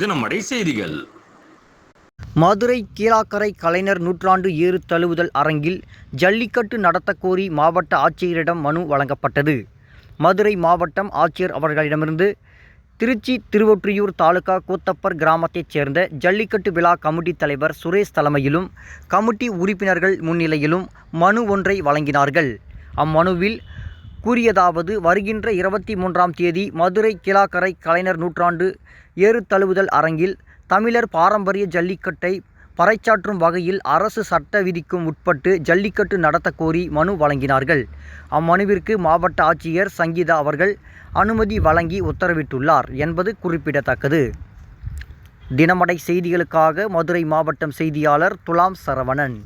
தினமடை செய்திகள். மதுரை கீழாக்கரை கலைஞர் நூற்றாண்டு ஏறு தழுவுதல் அரங்கில் ஜல்லிக்கட்டு நடத்தக்கோரி மாவட்ட ஆட்சியரிடம் மனு வழங்கப்பட்டது. மதுரை மாவட்டம் ஆட்சியர் அவர்களிடமிருந்து திருச்சி திருவொற்றியூர் தாலுகா கூத்தப்பர் கிராமத்தைச் சேர்ந்த ஜல்லிக்கட்டு விழா கமிட்டி தலைவர் சுரேஷ் தலைமையிலும் கமிட்டி உறுப்பினர்கள் முன்னிலையிலும் மனு ஒன்றை வழங்கினார்கள். அம்மனுவில் கூறியதாவது வருகின்ற இருபத்தி மூன்றாம் தேதி மதுரை கிலாக்கரை கலைஞர் நூற்றாண்டு ஏறு தழுவுதல் அரங்கில் தமிழர் பாரம்பரிய ஜல்லிக்கட்டை பறைச்சாற்றும் வகையில் அரசு சட்ட விதிக்கும் உட்பட்டு ஜல்லிக்கட்டு நடத்தக்கோரி மனு வழங்கினார்கள். அம்மனுவிற்கு மாவட்ட ஆட்சியர் சங்கீதா அவர்கள் அனுமதி வழங்கி உத்தரவிட்டுள்ளார் என்பது குறிப்பிடத்தக்கது. தினமடை செய்திகளுக்காக மதுரை மாவட்டம் செய்தியாளர் துலாம் சரவணன்.